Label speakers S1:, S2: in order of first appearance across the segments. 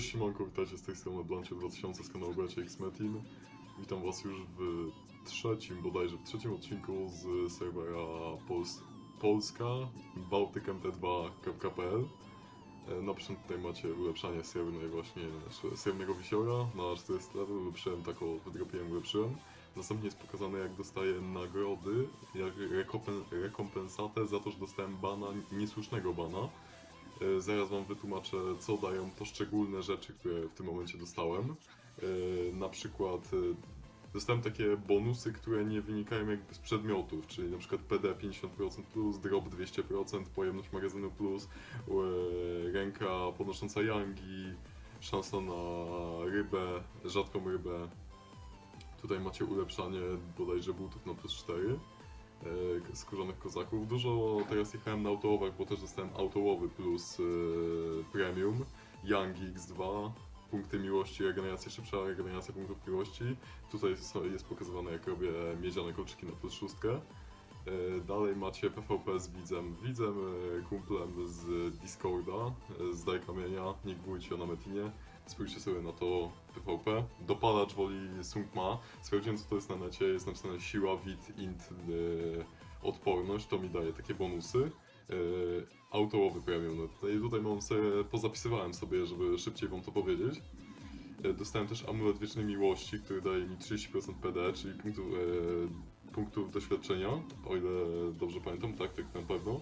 S1: Cześć, siemanko, witajcie z tej strony Blancie 2000 z kanału Bracia X Metin. Witam was już w trzecim, bodajże w trzecim odcinku z serwera Pols Polska bałtykmt2.pl E, Na początku tutaj macie ulepszanie srebrnej właśnie, srebrnego wisiora na 400 level, ulepszyłem taką, wydropiłem, ulepszyłem. Następnie jest pokazane jak dostaję nagrody, jak rekompen rekompensatę za to, że dostałem bana, niesłusznego bana. E, Zaraz Wam wytłumaczę, co dają poszczególne rzeczy, które w tym momencie dostałem. E, Na przykład e, dostałem takie bonusy, które nie wynikają jakby z przedmiotów, czyli na przykład PD 50% plus, drop 200%, pojemność magazynu plus, ręka podnosząca yangi, szansa na rybę, rzadką rybę. Tutaj macie ulepszanie bodajże butów na plus 4 e, skórzonych kozaków. Dużo teraz jechałem na autołowach, bo też dostałem autołowy plus e, premium, Yangi X2, punkty miłości, regeneracja szybsza, regeneracja punktów miłości. Tutaj jest, pokazywane jak robię miedziane kolczyki na plus szóstkę. E, Dalej macie PvP z widzem. Widzem, kumplem z Discorda, z Daj Kamienia, nie gbujcie na Metinie. Spójrzcie sobie na to PvP. Dopalacz woli Sungma. Sprawdziłem co to jest na necie, jest napisane siła, wid, int, e, odporność, to mi daje takie bonusy. E, autołowy. No tutaj, mam sobie, pozapisywałem sobie, żeby szybciej wam to powiedzieć. E, Dostałem też amulet wiecznej miłości, który daje mi 30% PD, czyli punktów doświadczenia, o ile dobrze pamiętam, tak, tak na pewno.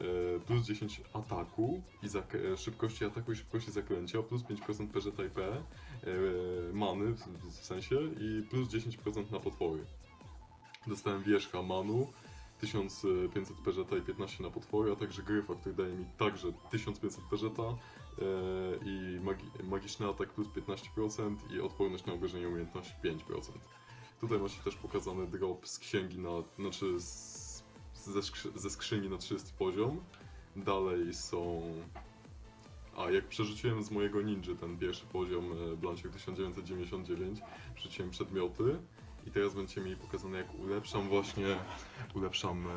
S1: E, plus 10 ataku i zak- e, szybkości ataku i szybkości zaklęcia, plus 5% PZ IP, e, many w, w sensie i plus 10% na potwory. Dostałem wierzcha manu, 1500 PZ i 15 na potwory, a także gryfa, który daje mi także 1500 PZ e, i magi- magiczny atak plus 15% i odporność na obrażenie umiejętność 5%. Tutaj macie też pokazany drop z księgi na, znaczy z, ze, skrzy- ze skrzyni na 30 poziom. Dalej są a jak przerzuciłem z mojego ninja ten pierwszy poziom e, Blanciek 1999, przerzuciłem przedmioty i teraz będziecie mieli pokazane jak ulepszam właśnie, ulepszam e,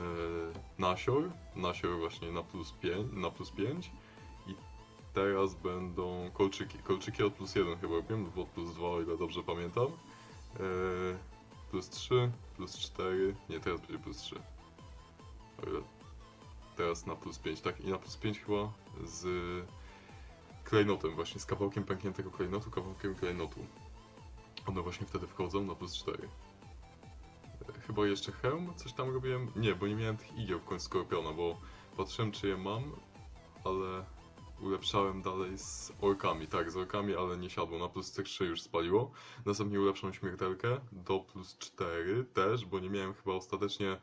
S1: nasior, nasior właśnie na plus 5, na plus 5 i teraz będą kolczyki, kolczyki od plus 1 chyba robiłem, od plus 2 o ile dobrze pamiętam. E, plus 3, plus 4, nie teraz będzie plus 3. Ile teraz na plus 5, tak i na plus 5 chyba z klejnotem właśnie, z kawałkiem pękniętego klejnotu, kawałkiem klejnotu. One właśnie wtedy wchodzą na plus 4. E, Chyba jeszcze hełm, coś tam robiłem? Nie, bo nie miałem tych igieł w końcu Skorpiona, bo patrzyłem czy je mam, ale ulepszałem dalej z orkami, tak, z orkami, ale nie siadło, na plus 3 już spaliło. Następnie ulepszam śmiertelkę do plus 4 też, bo nie miałem chyba ostatecznie e,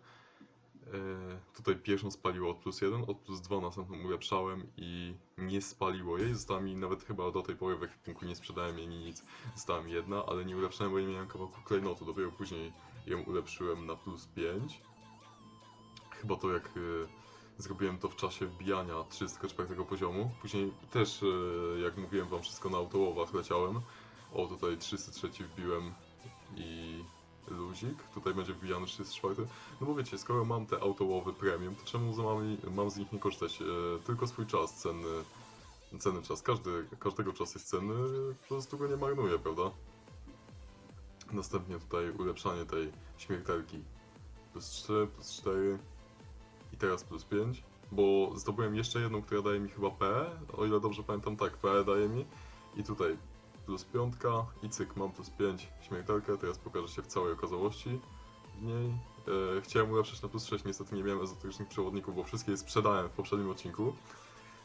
S1: tutaj pierwszą spaliło od plus 1, od plus 2 następną ulepszałem i nie spaliło jej. Została mi nawet chyba do tej pory w ekwipunku nie sprzedałem jej nic. Została mi jedna, ale nie ulepszałem, bo nie miałem kawałku klejnotu. Dopiero później ją ulepszyłem na plus 5. Chyba to jak y, zrobiłem to w czasie wbijania 34 poziomu. Później też, y, jak mówiłem wam, wszystko na autołowach leciałem. O, tutaj 303 wbiłem i luzik. Tutaj będzie wbijany 34. No bo wiecie, skoro mam te autołowy premium, to czemu mam, mam z nich nie korzystać? E, tylko swój czas, cenny, cenny czas. Każdy, każdego czas jest cenny, po prostu go nie marnuję, prawda? Następnie tutaj ulepszanie tej śmiertelki. Plus 3, plus 4 i teraz plus 5. Bo zdobyłem jeszcze jedną, która daje mi chyba P, o ile dobrze pamiętam, tak, P daje mi. I tutaj plus 5 i cyk, mam plus 5 śmiertelkę, teraz pokażę się w całej okazałości w niej. E, chciałem ulepszyć na plus 6, niestety nie miałem ezoterycznych przewodników, bo wszystkie je sprzedałem w poprzednim odcinku.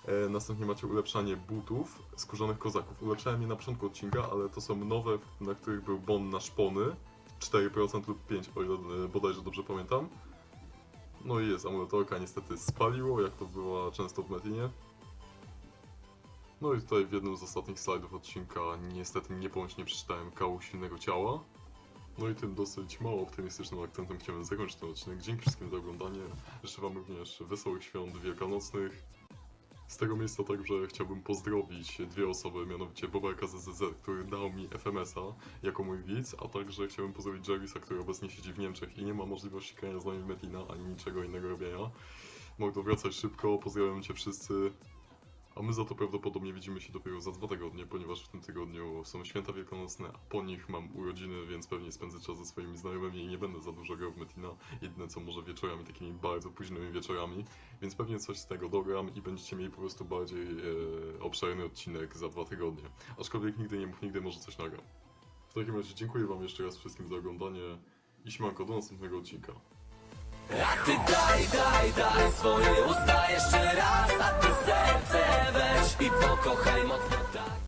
S1: E, następnie macie ulepszanie butów skórzonych kozaków. Ulepszałem je na początku odcinka, ale to są nowe, na których był bon na szpony. 4% lub 5%, o ile e, bodajże dobrze pamiętam. No i jest amuletorka, niestety spaliło, jak to była często w Metinie. No i tutaj w jednym z ostatnich slajdów odcinka niestety niepomyślnie przeczytałem kału silnego ciała. No i tym dosyć mało optymistycznym akcentem chciałem zakończyć ten odcinek. Dzięki wszystkim za oglądanie. Życzę Wam również wesołych świąt wielkanocnych. Z tego miejsca także chciałbym pozdrowić dwie osoby, mianowicie Boba KZZZ, który dał mi FMS-a jako mój widz, a także chciałbym pozdrowić Jarvisa, który obecnie siedzi w Niemczech i nie ma możliwości grania z nami w Metina, ani niczego innego robienia. Mogę wracać szybko, pozdrawiam Cię wszyscy. A my za to prawdopodobnie widzimy się dopiero za dwa tygodnie, ponieważ w tym tygodniu są święta wielkanocne, a po nich mam urodziny, więc pewnie spędzę czas ze swoimi znajomymi i nie będę za dużo grał w Metina. Jedyne co może wieczorami, takimi bardzo późnymi wieczorami, więc pewnie coś z tego dogram i będziecie mieli po prostu bardziej e, obszerny odcinek za dwa tygodnie. Aczkolwiek nigdy nie mów nigdy, może coś nagram. W takim razie dziękuję wam jeszcze raz wszystkim za oglądanie i śmanko do następnego odcinka.
S2: A ty daj, daj, daj swoje usta jeszcze raz A ty serce weź i pokochaj mocno tak